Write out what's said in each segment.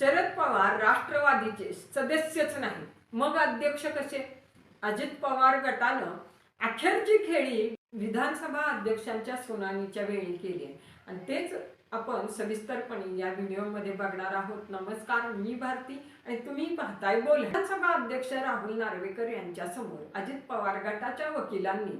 शरद पवार राष्ट्रवादीचे सदस्यच नाही. मग अध्यक्ष कसे? अजित पवार गटानं अखेरची खेळी विधानसभा अध्यक्षांच्या सुनावणीच्या वेळी केली आणि तेच आपण सविस्तरपणे या व्हिडिओमध्ये बघणार आहोत. नमस्कार मी भारती आणि तुम्ही पाहताय बोल. विधानसभा अध्यक्ष राहुल नार्वेकर यांच्या समोर अजित पवार गटाच्या वकिलांनी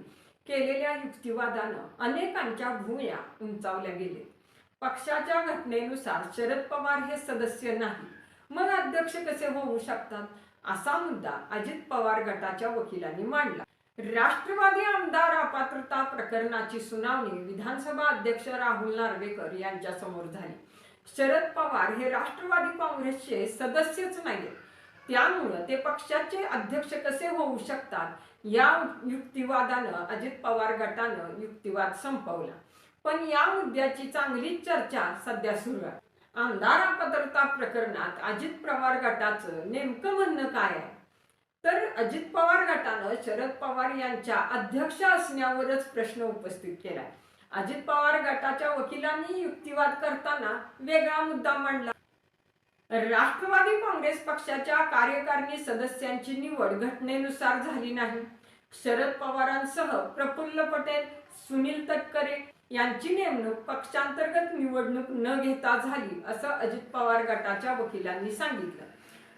केलेल्या युक्तिवादानं अनेकांच्या भूया उंचावल्या गेल्या पक्षाच्या घटनेनुसार शरद पवार हे सदस्य नाही. मग अध्यक्ष कसे होऊ शकतात? असा मुद्दा अजित पवार गटाच्या वकिलांनी मांडला. राष्ट्रवादी आमदार अपात्रता प्रकरणाची सुनावणी विधानसभा अध्यक्ष राहुल नार्वेकर यांच्या समोर झाली. शरद पवार हे राष्ट्रवादी काँग्रेसचे सदस्यच नाहीये त्यामुळं ते पक्षाचे अध्यक्ष कसे होऊ शकतात या युक्तिवादानं अजित पवार गटानं युक्तिवाद संपवला. पण या मुद्द्याची चांगली चर्चा सध्या सुरू आहे. आमदार अपात्रता प्रकरणात अजित पवार गटाचं नेमकं म्हणणं काय आहे? तर अजित पवार गटानं शरद पवार यांच्या अध्यक्ष असण्यावरच प्रश्न उपस्थित केलाय. अजित पवार गटाच्या वकिलांनी युक्तिवाद करताना वेगळा मुद्दा मांडला. राष्ट्रवादी काँग्रेस पक्षाच्या कार्यकारिणी सदस्यांची निवड घटनेनुसार झाली नाही. शरद पवारांसह प्रफुल्ल पटेल सुनील तटकरे यांची नेमणूक पक्षांतर्गत निवडणूक न घेता झाली असं अजित पवार गटाच्या वकिलांनी सांगितलं.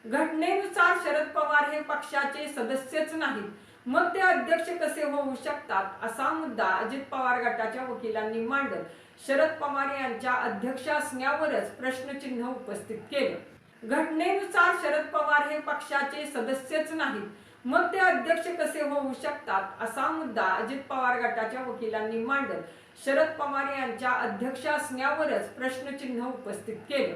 घटनेनुसार शरद पवार हे पक्षाचे सदस्यच नाहीत. मग ते अध्यक्ष कसे होऊ शकतात असा मुद्दा अजित पवार गटाच्या वकिलांनी मांडत शरद पवार यांच्या अध्यक्ष असण्यावरच प्रश्नचिन्ह उपस्थित केलं. घटनेनुसार शरद पवार हे पक्षाचे सदस्यच नाहीत. मग ते अध्यक्ष कसे होऊ शकतात असा मुद्दा अजित पवार गटाच्या वकिलांनी मांडत शरद पवार यांच्या अध्यक्ष असण्यावरच प्रश्नचिन्ह उपस्थित केलं.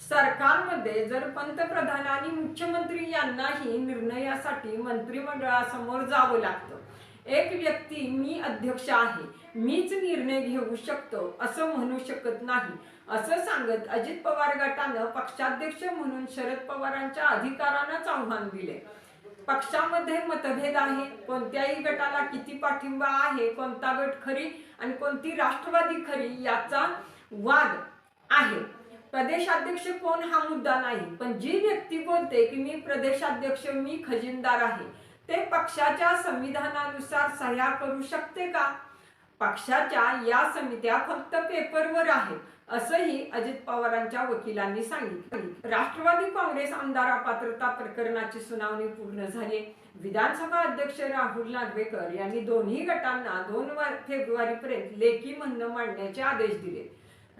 सरकारमध्ये जर पंतप्रधान आणि मुख्यमंत्री यांनाही निर्णयासाठी मंत्रिमंडळासमोर जावं लागतं. एक व्यक्ती मी अध्यक्ष आहे मीच निर्णय घेऊ शकतो असं म्हणू शकत नाही. असं सांगत अजित पवार गटानं पक्षाध्यक्ष म्हणून शरद पवारांच्या अधिकारांनाच आव्हान दिले पक्षामध्ये मतभेद आहे कोणत्याही गटाला किती पाठिंबा आहे कोणता गट खरी आणि कोणती राष्ट्रवादी खरी याचा वाद आहे. प्रदेशाध्यक्ष कोण हा मुद्दा नाही पण जी व्यक्ती बोलते की मी प्रदेशाध्यक्ष मी खजिनदार आहे ते पक्षाच्या संविधानानुसार सह्या करू शकते का? पक्षाच्या या समित्या फक्त पेपरवर आहेत असंही अजित पवारांच्या वकिलांनी सांगितलं. राष्ट्रवादी काँग्रेस आमदार अपात्रता प्रकरणाची सुनावणी पूर्ण झाली. विधानसभा अध्यक्ष राहुल नागवेकर यांनी दोन्ही गटांना दोन फेब्रुवारी पर्यंत लेखी म्हणणं मांडण्याचे आदेश दिले.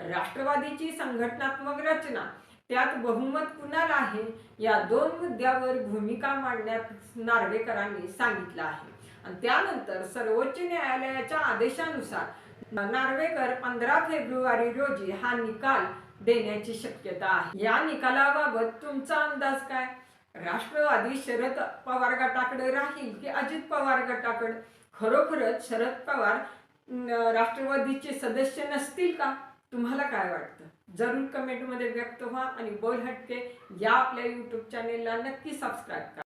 राष्ट्रवादीची संघटनात्मक रचना त्यात बहुमत कुणाला आहे या दोन मुद्द्यावर भूमिका मांडण्यात नार्वेकरांनी सांगितलं आहे. आणि त्यानंतर सर्वोच्च न्यायालयाच्या आदेशानुसार नार्वेकर पंधरा फेब्रुवारी रोजी हा निकाल देण्याची शक्यता आहे. या निकालाबाबत तुमचा अंदाज काय? राष्ट्रवादी शरद पवार गटाकडे राहील की अजित पवार गटाकडे? खरोखरच शरद पवार राष्ट्रवादीचे सदस्य नसतील का? तुम्हाला काय वाटतं? जरूर कमेंटमध्ये व्यक्त व्हा आणि बोल हटके या आपल्या यूट्यूब चॅनेलला नक्की सबस्क्राईब करा.